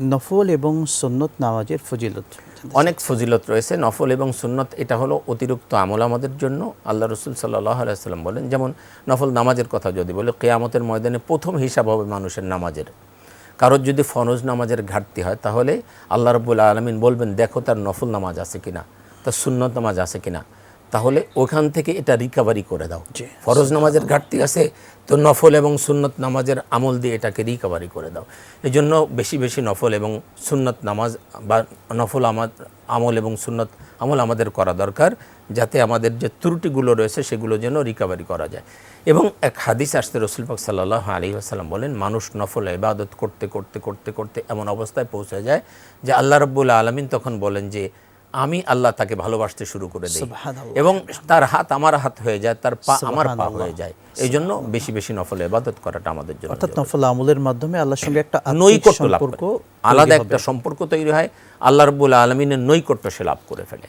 নফল এবং সুন্নত নামাজের ফজিলত। অনেক ফজিলত রয়েছে, নফল এবং সুন্নত, এটা হলো অতিরিক্ত আমল আমাদের জন্য। আল্লাহ রসুল সাল্লাহ আলাইসাল্লাম বলেন, যেমন নফল নামাজের কথা যদি বলে, কেয়ামতের ময়দানে প্রথম হিসাব হবে মানুষের নামাজের। কারোর যদি ফরজ নামাজের ঘাটতি হয়, তাহলে আল্লাহ রবুল্লা আলমিন বলবেন, দেখো তার নফল নামাজ আছে কিনা, তার সুন্নত নামাজ আছে কিনা। তাহলে ওখান থেকে এটা রিকাভারি করে দাও। ফরজ নামাজের ঘাটতি আছে তো নফল এবং সুন্নত নামাজের আমল দিয়ে এটাকে রিকভারি করে দাও। এই জন্য বেশি বেশি নফল এবং সুন্নত নামাজ বা নফল আমাদ আমল এবং সুন্নত আমল আমাদের করা দরকার যাতে আমাদের যে ত্রুটিগুলো রয়েছে সেগুলো যেন রিকভারি করা যায়। এবং এক হাদিস আসতে রসুল পাক সাল্লাহ আলী আসাল্লাম বলেন মানুষ নফল ইবাদত করতে করতে করতে করতে এমন অবস্থায় পৌঁছে যায় যে আল্লাহ রব্বুল আলমিন তখন বলেন যে আমি আল্লাহ তাকে ভালোবাসতে শুরু করে দিই। এবং তার হাত আমার হাত হয়ে যায় তার পা আমার পা হয়ে যায়। এই জন্য বেশি বেশি নফল ইবাদত করাটা আমাদের জন্য অর্থাৎ নফল আমলের মাধ্যমে আল্লাহর সঙ্গে একটা নৈকট্য লাভ সম্পর্ক আলাদা একটা সম্পর্ক তৈরি হয়। আল্লাহ রব্বুল আলমিনের নৈকট্য সে লাভ করে ফেলে।